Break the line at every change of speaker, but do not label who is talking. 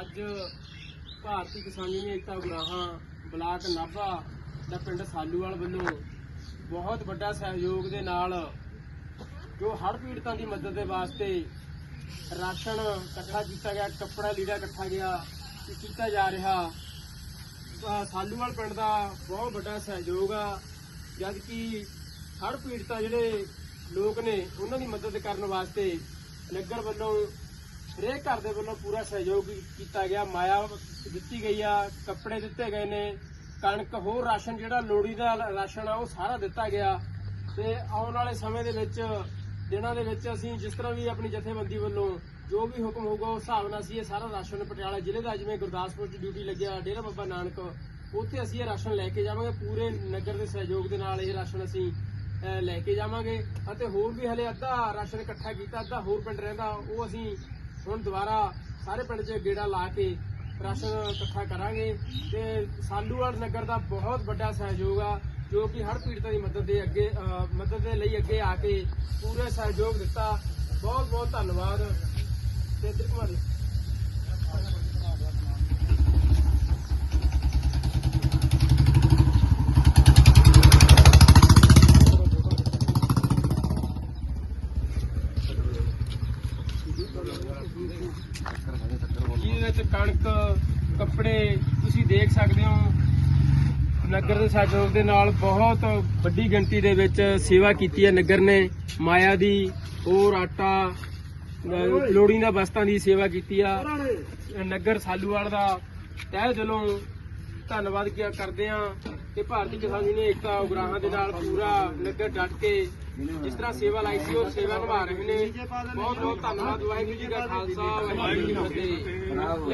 ਅੱਜ Bharti Kisan union Ekta Ugrahan block Nabha ਦਾ ਪਿੰਡ ਸਾਲੂਵਾਲ ਵੱਲੋਂ ਬਹੁਤ ਵੱਡਾ ਸਹਿਯੋਗ ਦੇ ਨਾਲ ਜੋ ਹੜ੍ਹ ਪੀੜਤਾਂ ਦੀ ਮਦਦ ਦੇ ਵਾਸਤੇ ਰਾਸ਼ਨ ਇਕੱਠਾ ਕੀਤਾ ਗਿਆ, ਕੱਪੜਾ ਲੀੜਾ ਇਕੱਠਾ ਗਿਆ ਕੀਤਾ ਜਾ ਰਿਹਾ। ਸਾਲੂਵਾਲ ਪਿੰਡ ਦਾ ਬਹੁਤ ਵੱਡਾ ਸਹਿਯੋਗ ਆ ਜਦ ਕਿ ਹੜ੍ਹ ਪੀੜਤਾਂ ਜਿਹੜੇ ਲੋਕ ਨੇ, ਉਹਨਾਂ ਦੀ ਮਦਦ ਕਰਨ ਵਾਸਤੇ ਨਗਰ ਵੱਲੋਂ ਹਰੇਕ ਘਰ ਦੇ ਵੱਲੋਂ ਪੂਰਾ ਸਹਿਯੋਗ ਕੀਤਾ ਗਿਆ। ਮਾਇਆ ਦਿੱਤੀ ਗਈ ਆ, ਕੱਪੜੇ ਦਿੱਤੇ ਗਏ ਨੇ, ਕਣਕ, ਹੋਰ ਰਾਸ਼ਨ ਜਿਹੜਾ ਲੋੜੀ ਦਾ ਰਾਸ਼ਨ ਆ, ਉਹ ਸਾਰਾ ਦਿੱਤਾ ਗਿਆ। ਤੇ ਆਉਣ ਵਾਲੇ ਸਮੇਂ ਦੇ ਵਿੱਚ, ਦਿਨਾਂ ਦੇ ਵਿੱਚ ਅਸੀਂ ਜਿਸ ਤਰ੍ਹਾਂ ਵੀ ਆਪਣੀ ਜਥੇਬੰਦੀ ਵੱਲੋਂ ਜੋ ਵੀ ਹੁਕਮ ਹੋਊਗਾ, ਉਸ ਹਿਸਾਬ ਨਾਲ ਅਸੀਂ ਇਹ ਸਾਰਾ ਰਾਸ਼ਨ ਪਟਿਆਲਾ ਜ਼ਿਲ੍ਹੇ ਦਾ, ਜਿਵੇਂ ਗੁਰਦਾਸਪੁਰ 'ਚ ਡਿਊਟੀ ਲੱਗਿਆ, ਡੇਰਾ ਬਾਬਾ ਨਾਨਕ, ਉੱਥੇ ਅਸੀਂ ਇਹ ਰਾਸ਼ਨ ਲੈ ਕੇ ਜਾਵਾਂਗੇ। ਪੂਰੇ ਨਗਰ ਦੇ ਸਹਿਯੋਗ ਦੇ ਨਾਲ ਇਹ ਰਾਸ਼ਨ ਅਸੀਂ ਲੈ ਕੇ ਜਾਵਾਂਗੇ। ਅਤੇ ਹੋਰ ਵੀ ਹਲੇ ਅੱਧਾ ਰਾਸ਼ਨ ਇਕੱਠਾ ਕੀਤਾ, ਅੱਧਾ ਹੋਰ ਪਿੰਡ ਰਹਿੰਦਾ, ਉਹ ਅਸੀਂ ਹੁਣ ਦੁਬਾਰਾ ਸਾਰੇ ਪਿੰਡ 'ਚ ਗੇੜਾ ਲਾ ਕੇ ਰਾਸ਼ਨ ਇਕੱਠਾ ਕਰਾਂਗੇ ਤੇ ਸਾਲੂਵਾਲ ਨਗਰ ਦਾ ਬਹੁਤ ਵੱਡਾ ਸਹਿਯੋਗ ਆ, ਜੋ ਕਿ ਹਰ ਪੀੜਤਾਂ ਦੀ ਮਦਦ ਦੇ ਅੱਗੇ ਮਦਦ ਦੇ ਲਈ ਅੱਗੇ ਆ ਕੇ ਪੂਰੇ ਸਹਿਯੋਗ ਦਿੱਤਾ। ਬਹੁਤ ਬਹੁਤ ਧੰਨਵਾਦ। ਤੇ ਇੱਧਰ ਘੁਮਾ ਜਿਹਦੇ ਵਿੱਚ ਕਣਕ, ਕੱਪੜੇ, ਤੁਸੀਂ ਦੇਖ ਸਕਦੇ ਹੋ। ਨਗਰ ਦੇ ਸਹਿਯੋਗ ਦੇ ਨਾਲ ਬਹੁਤ ਵੱਡੀ ਗਿਣਤੀ ਦੇ ਵਿੱਚ ਸੇਵਾ ਕੀਤੀ ਹੈ ਨਗਰ ਨੇ। ਮਾਇਆ ਦੀ, ਹੋਰ ਆਟਾ, ਅਹ ਲੋੜੀਂਦਾ ਵਸਤਾਂ ਦੀ ਸੇਵਾ ਕੀਤੀ ਆ। ਨਗਰ ਸਾਲੂਵਾਲ ਦਾ ਤਹਿ ਦਿਲੋਂ ਧੰਨਵਾਦ ਕਰਦੇ ਆ ਕਿ ਭਾਰਤੀ ਕਿਸਾਨ ਯੂਨੀਅਨ ਏਕਤਾ ਉਗਰਾਹਾਂ ਦੇ ਨਾਲ ਪੂਰਾ ਨਗਰ ਡਟ ਕੇ ਜਿਸ ਤਰ੍ਹਾਂ ਸੇਵਾ ਲਾਈ ਸੀ ਉਹ ਸੇਵਾ ਨਿਭਾ ਰਹੇ ਨੇ। ਬਹੁਤ ਬਹੁਤ ਧੰਨਵਾਦ ਵਾਹਿਗੁਰੂ ਜੀ ਕਾ ਖਾਲਸਾ ਵਾਹਿਗੁਰੂ ਜੀ ਕੀ ਫਤਿਹ।